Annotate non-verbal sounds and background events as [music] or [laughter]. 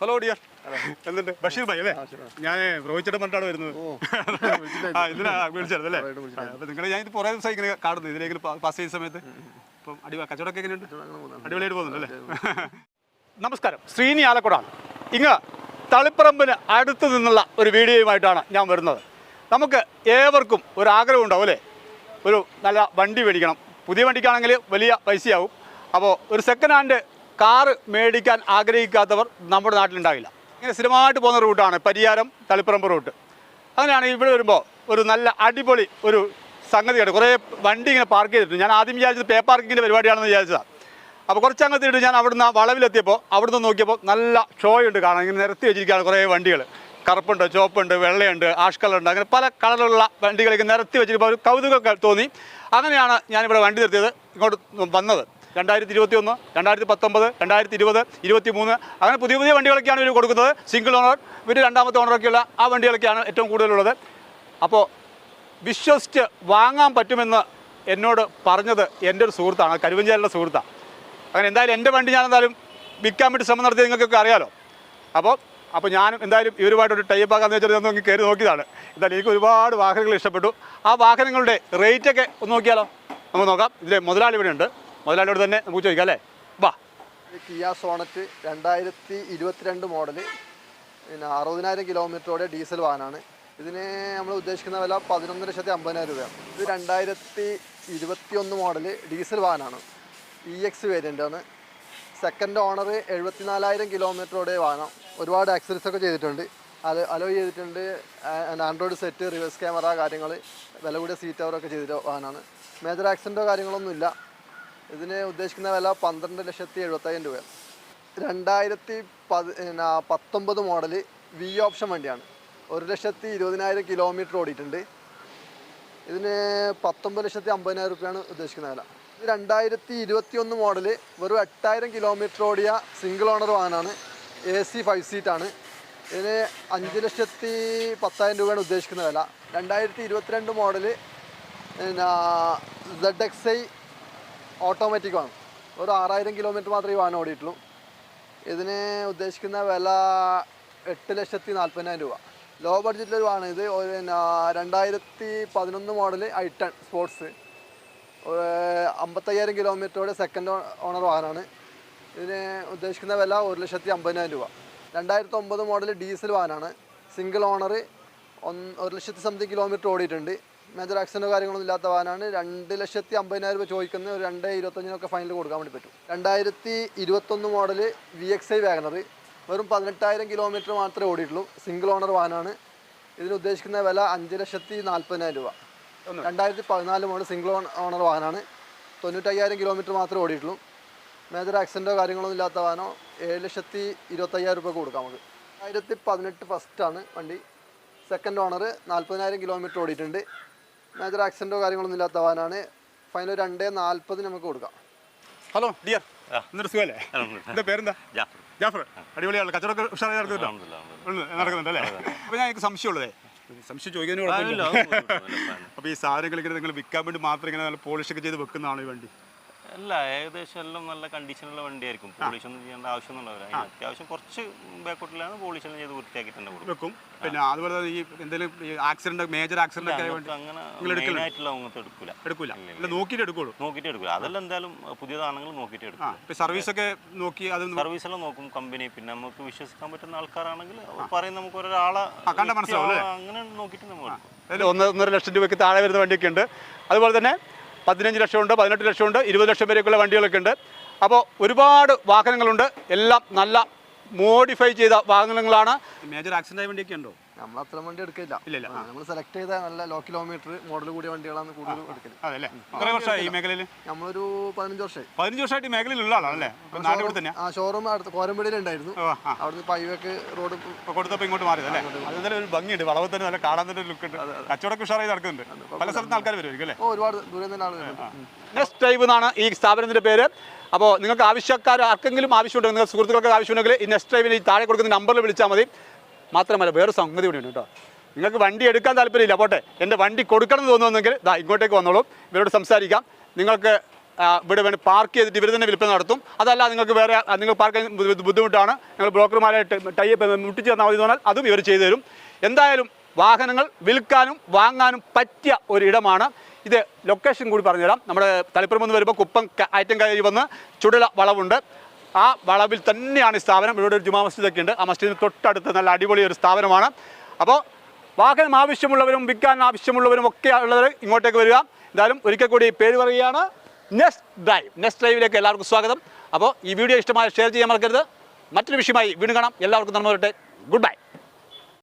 Hello dear എന്തുണ്ട്? ബഷീർ ഭായി അല്ലേ? ഞാൻ റോഹിച്ചേട്ടൻ പറഞ്ഞിട്ടാണ് വരുന്നത്. ആ ഇതിനാ വിളിച്ചത് അല്ലേ? അപ്പൊ നിങ്ങൾ ഞാൻ ഇത് കുറേ ദിവസം ഇങ്ങനെ കാണുന്നു. ഇതിലേക്ക് പാസ് ചെയ്യുന്ന സമയത്ത്. ഇപ്പം അടി കച്ചവടമൊക്കെ എങ്ങനെയുണ്ട്? അടിപൊളിയായിട്ട് പോകുന്നുണ്ട് അല്ലേ? [laughs] നമസ്കാരം. ശ്രീനി ആലക്കുടാണ്. ഇങ്ങ് തളിപ്പറമ്പിന് അടുത്ത് നിന്നുള്ള ഒരു വീഡിയോയുമായിട്ടാണ് ഞാൻ വരുന്നത്. നമുക്ക് ഏവർക്കും ഒരു ആഗ്രഹം ഉണ്ടാവും അല്ലേ? ഒരു നല്ല വണ്ടി മേടിക്കണം. പുതിയ വണ്ടിക്കാണെങ്കിൽ വലിയ പൈസയാവും. അപ്പോൾ ഒരു സെക്കൻഡ് ഹാൻഡ് കാറ് മേടിക്കാൻ ആഗ്രഹിക്കാത്തവർ നമ്മുടെ നാട്ടിലുണ്ടാവില്ല. ഇങ്ങനെ സ്ഥിരമായിട്ട് പോകുന്ന റൂട്ടാണ് പരിയാരം തളിപ്പറമ്പ് റൂട്ട്. അങ്ങനെയാണ് ഇവിടെ വരുമ്പോൾ ഒരു നല്ല അടിപൊളി ഒരു സംഗതിയാണ് കുറേ വണ്ടി ഇങ്ങനെ പാർക്ക് ചെയ്തിട്ടുണ്ട്. ഞാൻ ആദ്യം വിചാരിച്ചത് പേ പാർക്കിങ്ങിന്റെ പരിപാടിയാണെന്ന് വിചാരിച്ചതാണ് അപ്പോൾ കുറച്ച് അങ്ങത്തിട്ട് ഞാൻ അവിടുന്ന് വളവിലെത്തിയപ്പോൾ അവിടുന്ന് നോക്കിയപ്പോൾ നല്ല ഷോയുണ്ട് കാണാൻ. ഇങ്ങനെ നിരത്തി വെച്ചിരിക്കുകയാണ് കുറേ വണ്ടികൾ കറുപ്പുണ്ട് ചുവപ്പുണ്ട് വെള്ളയുണ്ട് ആഷ് കളറുണ്ട്. അങ്ങനെ പല കളറിലുള്ള വണ്ടികളൊക്കെ നിരത്തി വെച്ചിട്ട് ഒരു കൗതുകമൊക്കെ തോന്നി. അങ്ങനെയാണ് ഞാനിവിടെ വണ്ടി നിർത്തിയത്. ഇങ്ങോട്ട് വന്നത്. രണ്ടായിരത്തി ഇരുപത്തി ഒന്ന് രണ്ടായിരത്തി പത്തൊമ്പത് രണ്ടായിരത്തി ഇരുപത് ഇരുപത്തി മൂന്ന് അങ്ങനെ പുതിയ പുതിയ വണ്ടികളൊക്കെയാണ് ഇവർ കൊടുക്കുന്നത്. സിംഗിൾ ഓണർ ഇവർ രണ്ടാമത്തെ ഓണറൊക്കെയുള്ള ആ വണ്ടികളൊക്കെയാണ് ഏറ്റവും കൂടുതലുള്ളത്. അപ്പോൾ വിശ്വസിച്ച് വാങ്ങാൻ പറ്റുമെന്ന് എന്നോട് പറഞ്ഞത് എന്റെ ഒരു സുഹൃത്താണ് കരുവഞ്ചാലിന്റെ സുഹൃത്താണ് അങ്ങനെ എന്തായാലും എന്റെ വണ്ടി ഞാൻ എന്തായാലും വിൽക്കാൻ വേണ്ടി ശ്രമം നടത്തിയത് നിങ്ങൾക്കൊക്കെ അറിയാലോ. അപ്പോൾ അപ്പോൾ ഞാൻ എന്തായാലും ഇവരുമായിട്ടൊരു ടൈപ്പ് ആക്കാന്ന് വെച്ചാൽ ഒന്ന് അങ്ങ് കയറി നോക്കിയതാണ്. എന്തായാലും എനിക്ക് ഒരുപാട് വാഹനങ്ങൾ ഇഷ്ടപ്പെട്ടു. ആ വാഹനങ്ങളുടെ റേറ്റൊക്കെ ഒന്ന് നോക്കിയാലോ? നമുക്ക് നോക്കാം. ഇതിലെ മുതലാളി ഇവിടെ ഉണ്ട് മുതലാളിയോട് തന്നെ നമുക്ക് ചോദിക്കാം അല്ലേ? വാ. കിയ സോണറ്റ് രണ്ടായിരത്തി ഇരുപത്തിരണ്ട് മോഡൽ പിന്നെ അറുപതിനായിരം കിലോമീറ്ററോടെ ഡീസൽ വാഹനമാണ് ഇതിന് നമ്മൾ ഉദ്ദേശിക്കുന്ന വില പതിനൊന്ന് ലക്ഷത്തി അമ്പതിനായിരം രൂപയാണ്. ഇത് രണ്ടായിരത്തി ഇരുപത്തി ഒന്ന് മോഡൽ ഡീസൽ വാഹനമാണ് ഇ എക്സ് വേരിയന്റ് ആണ്. സെക്കൻഡ് ഓണർ എഴുപത്തിനാലായിരം കിലോമീറ്ററോടെ വാഹനം. ഒരുപാട് ആക്സറീസ് ഒക്കെ ചെയ്തിട്ടുണ്ട്. അത് അലോ ചെയ്തിട്ടുണ്ട്. ആൻഡ്രോയിഡ് സെറ്റ് റിവേഴ്സ് ക്യാമറ കാര്യങ്ങൾ വില കൂടിയ സീറ്റ് അവറൊക്കെ ചെയ്തിട്ട് വാഹനമാണ് മേജർ ആക്സിഡന്റോ കാര്യങ്ങളൊന്നുമില്ല. ഇതിന് ഉദ്ദേശിക്കുന്ന വില പന്ത്രണ്ട് ലക്ഷത്തി എഴുപത്തയ്യായിരം രൂപയാണ്. രണ്ടായിരത്തി പത് പത്തൊമ്പത് മോഡൽ വി ഓപ്ഷൻ വണ്ടിയാണ്. ഒരു ലക്ഷത്തി ഇരുപതിനായിരം കിലോമീറ്റർ ഓടിയിട്ടുണ്ട്. ഇതിന് പത്തൊമ്പത് ലക്ഷത്തി അമ്പതിനായിരം രൂപയാണ് ഉദ്ദേശിക്കുന്ന വില. ഇത് രണ്ടായിരത്തി ഇരുപത്തി ഒന്ന് മോഡൽ വെറും എട്ടായിരം കിലോമീറ്റർ ഓടിയ സിംഗിൾ ഓണർ വാഹനമാണ്. എ സി ഫൈവ് സീറ്റാണ് ഇതിന് അഞ്ച് ലക്ഷത്തി പത്തായിരം രൂപയാണ് ഉദ്ദേശിക്കുന്ന വില. രണ്ടായിരത്തി ഇരുപത്തിരണ്ട് മോഡൽ പിന്നെ സെഡ് എക്സ് ഐ ഓട്ടോമാറ്റിക് ആണ്. ഒരു ആറായിരം കിലോമീറ്റർ മാത്രമേ ഈ വാഹനം ഓടിയിട്ടുള്ളൂ. ഇതിന് ഉദ്ദേശിക്കുന്ന വില എട്ട് ലക്ഷത്തി നാൽപ്പതിനായിരം രൂപ. ലോ ബഡ്ജറ്റിലൊരു വാഹനം. ഇത് ഒരു രണ്ടായിരത്തി പതിനൊന്ന് model i i ten sports അമ്പത്തയ്യായിരം കിലോമീറ്ററോടെ സെക്കൻഡ് ഓണർ വാഹനമാണ്. ഇതിന് ഉദ്ദേശിക്കുന്ന വില ഒരു ലക്ഷത്തി അമ്പതിനായിരം രൂപ. രണ്ടായിരത്തി ഒമ്പത് മോഡൽ ഡീസൽ വാഹനമാണ്. സിംഗിൾ ഓണർ ഒന്ന് ഒരു ലക്ഷത്തി സംതിങ് കിലോമീറ്റർ ഓടിയിട്ടുണ്ട്. മേജർ ആക്സിഡന്റോ കാര്യങ്ങളൊന്നും ഇല്ലാത്ത വാഹനമാണ്. രണ്ട് ലക്ഷത്തി അമ്പതിനായിരം രൂപ ചോദിക്കുന്ന ഒരു രണ്ട് ഇരുപത്തഞ്ചിനൊക്കെ ഫൈനൽ കൊടുക്കാൻ വേണ്ടി പറ്റും. രണ്ടായിരത്തി ഇരുപത്തൊന്ന് model V X I WagonR വെറും പതിനെട്ടായിരം കിലോമീറ്റർ മാത്രമേ ഓടിയിട്ടുള്ളൂ. സിംഗിൾ ഓണർ വാഹനമാണ്. ഇതിന് ഉദ്ദേശിക്കുന്ന വില അഞ്ച് ലക്ഷത്തി നാൽപ്പതിനായിരം രൂപ. രണ്ടായിരത്തി പതിനാല് മോഡൽ സിംഗിൾ ഓണർ വാഹനമാണ്. തൊണ്ണൂറ്റയ്യായിരം കിലോമീറ്റർ മാത്രമേ ഓടിയിട്ടുള്ളൂ. മേജർ ആക്സിഡന്റോ കാര്യങ്ങളൊന്നും ഇല്ലാത്ത വാഹനം ഏഴ് ലക്ഷത്തി ഇരുപത്തയ്യായിരം രൂപ കൊടുക്കാം നമുക്ക്. രണ്ടായിരത്തി പതിനെട്ട് ഫസ്റ്റാണ് വണ്ടി. സെക്കൻഡ് ഓണർ നാൽപ്പതിനായിരം കിലോമീറ്റർ ഓടിയിട്ടുണ്ട്. മേജർ ആക്സിഡന്റോ കാര്യങ്ങളൊന്നും ഇല്ലാത്ത വാഹനമാണ് ഫൈനൽ രണ്ടേ നാൽപ്പത് നമുക്ക് കൊടുക്കാം. ഹലോ ഡിയർ എന്നിട്ട് സുഖമല്ലേ? എന്റെ പേരെന്താ? ജാഫർ. ജാഫർ. അടിപൊളിയാണ് കച്ചവടമൊക്കെ ഉഷാറായി നടക്കുന്നുണ്ട് നടക്കുന്നുണ്ട് അല്ലേ അപ്പോൾ ഞാൻ എനിക്ക് സംശയമുള്ളതേ സംശയം കുഴപ്പമില്ല. അപ്പോൾ ഈ സാധനങ്ങൾ ഇങ്ങനെ നിങ്ങൾ വിൽക്കാൻ വേണ്ടി മാത്രം ഇങ്ങനെ നല്ല പോളിഷ് ഒക്കെ ചെയ്ത് വെക്കുന്നതാണ് ഈ വണ്ടി? അല്ല ഏകദേശം എല്ലാം നല്ല കണ്ടീഷനുള്ള വണ്ടിയായിരിക്കും. പോളിഷ് ഒന്നും ചെയ്യേണ്ട ആവശ്യമൊന്നുമില്ല. അതിന് അത്യാവശ്യം കുറച്ച് ബാക്കോട്ടിലാണ് പോളിഷ് എല്ലാം ചെയ്ത് വൃത്തിയാക്കി തന്നെ കൊടുക്കും വെക്കും പിന്നെ അതുപോലെ തന്നെ ഈ എന്തെങ്കിലും ആക്സിഡന്റ് മേജർ ആക്സിഡന്റ് ഒക്കെ ആയിട്ട് അങ്ങനെ എടുക്കില്ല മെയിനായിട്ടുള്ള അങ്ങനത്തെ എടുക്കൂല. എടുക്കൂല. അല്ല നോക്കിയിട്ട് എടുക്കുള്ളൂ. നോക്കിയിട്ട് എടുക്കില്ല അതെല്ലാം എന്തായാലും പുതിയതാണെങ്കിൽ നോക്കിയിട്ട് എടുക്കും ഇപ്പൊ സർവീസ് ഒക്കെ നോക്കി അത് സർവീസ് എല്ലാം നോക്കും കമ്പനി. പിന്നെ നമുക്ക് വിശ്വസിക്കാൻ പറ്റുന്ന ആൾക്കാരാണെങ്കിൽ പറയും നമുക്ക് ഒരാളെ കണ്ട മനസ്സിലാവും അങ്ങനെ നോക്കിയിട്ട് നമ്മൾ ഒന്ന് ഒന്നര ലക്ഷം രൂപയ്ക്ക് താഴെ വരുന്ന വണ്ടിയൊക്കെ ഉണ്ട് അതുപോലെ തന്നെ പതിനഞ്ച് ലക്ഷമുണ്ട് പതിനെട്ട് ലക്ഷമുണ്ട് ഇരുപത് ലക്ഷം വരെയൊക്കെയുള്ള വണ്ടികളൊക്കെ ഉണ്ട് അപ്പോൾ ഒരുപാട് വാഹനങ്ങളുണ്ട്. എല്ലാം നല്ല മോഡിഫൈ ചെയ്ത വാഹനങ്ങളാണ്. മേജർ ആക്സിഡന്റ് ആയ വണ്ടിയൊക്കെ ഉണ്ടോ? നമ്മൾ അത്ര വണ്ടി എടുക്കില്ല. ഇല്ല. നമ്മൾ സെലക്ട് ചെയ്ത നല്ല ലോ കിലോമീറ്റർ മോഡൽ കൂടിയ വണ്ടികളാണ് കൂടുതൽ എടുക്കൽ. അതെ അല്ലേ? കുറേ വർഷമായി ഈ മേഖലയിൽ നമ്മളൊരു പതിനഞ്ച് വർഷമായി പതിനഞ്ച് വർഷമായിട്ട് ഉള്ള ആളാണല്ലേ അപ്പം തന്നെ ആ ഷോറൂം അടുത്ത് കോരമ്പടിയിൽ ഉണ്ടായിരുന്നു. ഓ ആ. അവിടുന്ന് പൈവക്ക് റോഡ് കൊടുത്തപ്പോൾ ഇങ്ങോട്ട് മാറിയത് അല്ലേ? ഒരു ഭംഗിയുണ്ട് വളവ് തന്നെ നല്ല കാണാൻ തന്നെ ലുക്ക് ഉണ്ട്. കച്ചവടം ഉഷാറായി നടക്കുന്നുണ്ട്. പല സ്ഥലത്തും ആൾക്കാർ വരും അല്ലേ? ഓ ഒരുപാട് ദൂരം തന്നെ ആളുകൾ നെക്സ്റ്റ് ടൈപ്പ് എന്നാണ് ഈ സ്ഥാപനത്തിന്റെ പേര്. അപ്പോൾ നിങ്ങൾക്ക് ആവശ്യക്കാർ ആർക്കെങ്കിലും ആവശ്യമുണ്ടെങ്കിൽ നിങ്ങൾ സുഹൃത്തുക്കൾക്ക് ആവശ്യമുണ്ടെങ്കിൽ ഈ നെക്സ്റ്റ് ടൈമിൽ ഈ താഴെ കൊടുക്കുന്ന നമ്പറിൽ വിളിച്ചാൽ മതി. മാത്രമല്ല വേറെ സംഗതി കൂടി ഉണ്ട് കേട്ടോ. നിങ്ങൾക്ക് വണ്ടി എടുക്കാൻ താല്പര്യമില്ല പോട്ടെ. എന്റെ വണ്ടി കൊടുക്കണം എന്ന് തോന്നുന്നെങ്കിൽ ദാ ഇങ്ങോട്ടേക്ക് വന്നോളൂ. ഇവരോട് സംസാരിക്കാം. നിങ്ങൾക്ക് ഇവിടെ വേണ്ടി പാർക്ക് ചെയ്തിട്ട് ഇവർ തന്നെ വിൽപ്പന നടത്തും. അതല്ല നിങ്ങൾക്ക് വേറെ നിങ്ങൾ പാർക്ക് ബുദ്ധിമുട്ടാണ്. നിങ്ങൾ ബ്രോക്കർമാരായിട്ട് ടൈ മുട്ടിച്ച് തന്നാൽ മതി പറഞ്ഞാൽ അതും ഇവർ ചെയ്തു തരും. എന്തായാലും വാഹനങ്ങൾ വിൽക്കാനും വാങ്ങാനും പറ്റിയ ഒരു ഇടമാണ് ഇത് ലൊക്കേഷൻ കൂടി പറഞ്ഞുതരാം. നമ്മുടെ തളിപ്പുറം എന്ന് വരുമ്പോൾ കുപ്പം ഐറ്റം കയറി വന്ന് ചുടല വളവുണ്ട്. ആ വളവിൽ തന്നെയാണ് ഈ സ്ഥാപനം. ഇവിടെ ഒരു ജുമാ മസ്ജിദൊക്കെ ഉണ്ട്. ആ മസ്ജിദിന് തൊട്ടടുത്ത് നല്ല അടിപൊളി ഒരു സ്ഥാപനമാണ്. അപ്പോൾ വാഹനം ആവശ്യമുള്ളവരും വിൽക്കാൻ ആവശ്യമുള്ളവരും ഒക്കെ ഉള്ളവർ ഇങ്ങോട്ടേക്ക് വരിക. എന്തായാലും ഒരിക്കൽ കൂടി പേര് പറയുകയാണ് നെക്സ്റ്റ് ഡ്രൈവ്. നെക്സ്റ്റ് ഡ്രൈവിലേക്ക് എല്ലാവർക്കും സ്വാഗതം. അപ്പോൾ ഈ വീഡിയോ ഇഷ്ടമായ ഷെയർ ചെയ്യാൻ മറക്കരുത്. മറ്റൊരു വിഷയമായി വീണ്ടും കാണാം. എല്ലാവർക്കും നന്മ വരട്ടെ. Good bye.